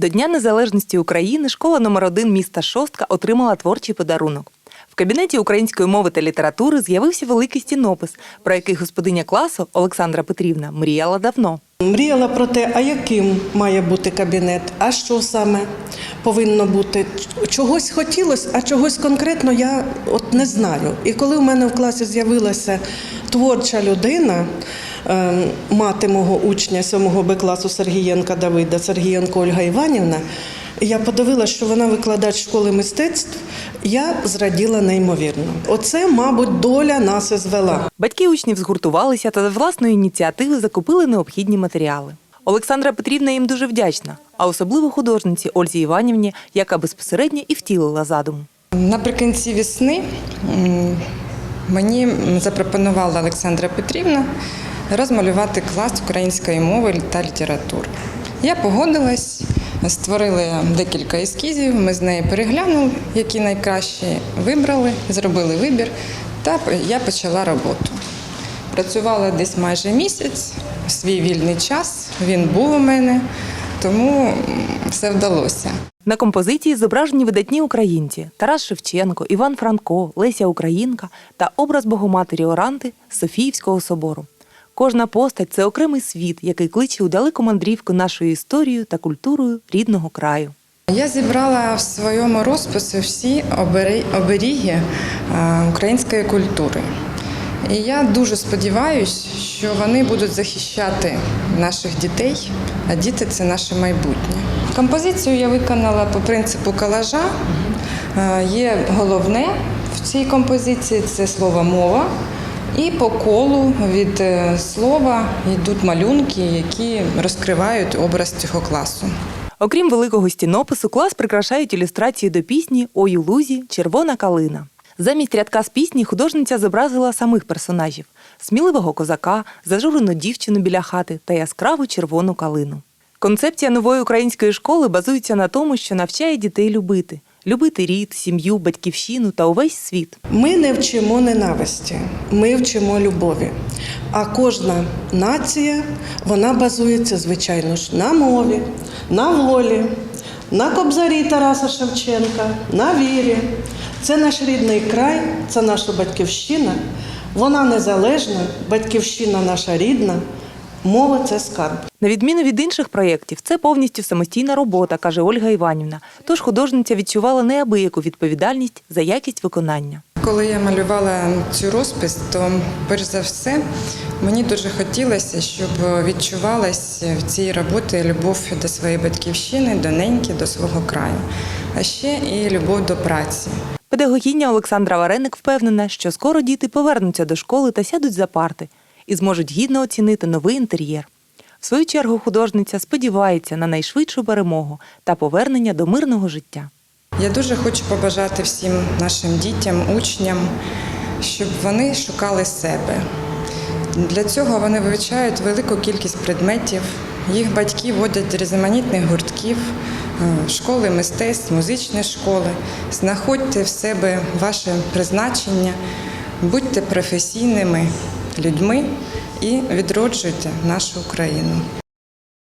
До Дня Незалежності України школа номер 1 міста Шостка отримала творчий подарунок. В кабінеті української мови та літератури з'явився великий стінопис, про який господиня класу Олександра Петрівна мріяла давно. Мріяла про те, а яким має бути кабінет, а що саме повинно бути. Чогось хотілося, а чогось конкретно я от не знаю. І коли в мене в класі з'явилася творча людина, мати мого учня 7 Б класу Сергієнка Давида, Сергієнко Ольга Іванівна, я подивилася, що вона викладач школи мистецтв. Я зраділа неймовірно. Оце, мабуть, доля нас і звела. Батьки учнів згуртувалися та за власної ініціативи закупили необхідні матеріали. Олександра Петрівна їм дуже вдячна, а особливо художниці Ользі Іванівні, яка безпосередньо і втілила задум. Наприкінці весни мені запропонувала Олександра Петрівна розмалювати клас української мови та літератури. Я погодилась, створили декілька ескізів, ми з нею переглянули, які найкращі вибрали, зробили вибір, та я почала роботу. Працювала десь майже місяць, свій вільний час, він був у мене, тому все вдалося. На композиції зображені видатні українці Тарас Шевченко, Іван Франко, Леся Українка та образ Богоматері Оранти Софіївського собору. Кожна постать це окремий світ, який кличе у далеку мандрівку нашою історією та культурою рідного краю. Я зібрала в своєму розписі всі оберіги е, української культури. І я дуже сподіваюся, що вони будуть захищати наших дітей, а діти це наше майбутнє. Композицію я виконала по принципу колажа. Е, Є головне в цій композиції це слово мова. І по колу від е, слова йдуть малюнки, які розкривають образ цього класу. Окрім великого стінопису, клас прикрашають ілюстрації до пісні Ой у лузі Червона калина. Замість рядка з пісні художниця зобразила самих персонажів: сміливого козака, зажурену дівчину біля хати та яскраву червону калину. Концепція нової української школи базується на тому, що навчає дітей любити, любити рід, сім'ю, батьківщину та увесь світ. Ми не вчимо ненависті, ми вчимо любові. А кожна нація вона базується, звичайно ж, на мові, на волі, на кобзарі Тараса Шевченка, на вірі. Це наш рідний край, це наша батьківщина. Вона незалежна, батьківщина наша рідна, мова це скарб. На відміну від інших проєктів, це повністю самостійна робота, каже Ольга Іванівна. Тож художниця відчувала неабияку відповідальність за якість виконання. Коли я малювала цю розпис, то перш за все мені дуже хотілося, щоб відчувалась в цій роботі любов до своєї батьківщини, до неньки, до свого краю, а ще і любов до праці. Педагогіня Олександра Вареник впевнена, що скоро діти повернуться до школи та сядуть за парти і зможуть гідно оцінити новий інтер'єр. В свою чергу художниця сподівається на найшвидшу перемогу та повернення до мирного життя. Я дуже хочу побажати всім нашим дітям, учням, щоб вони шукали себе. Для цього вони вивчають велику кількість предметів. Їх батьки водять різноманітних гуртків, е, школи мистецтв, музичні школи. Знаходьте в себе ваше призначення, будьте професійними людьми і відроджуйте нашу Україну.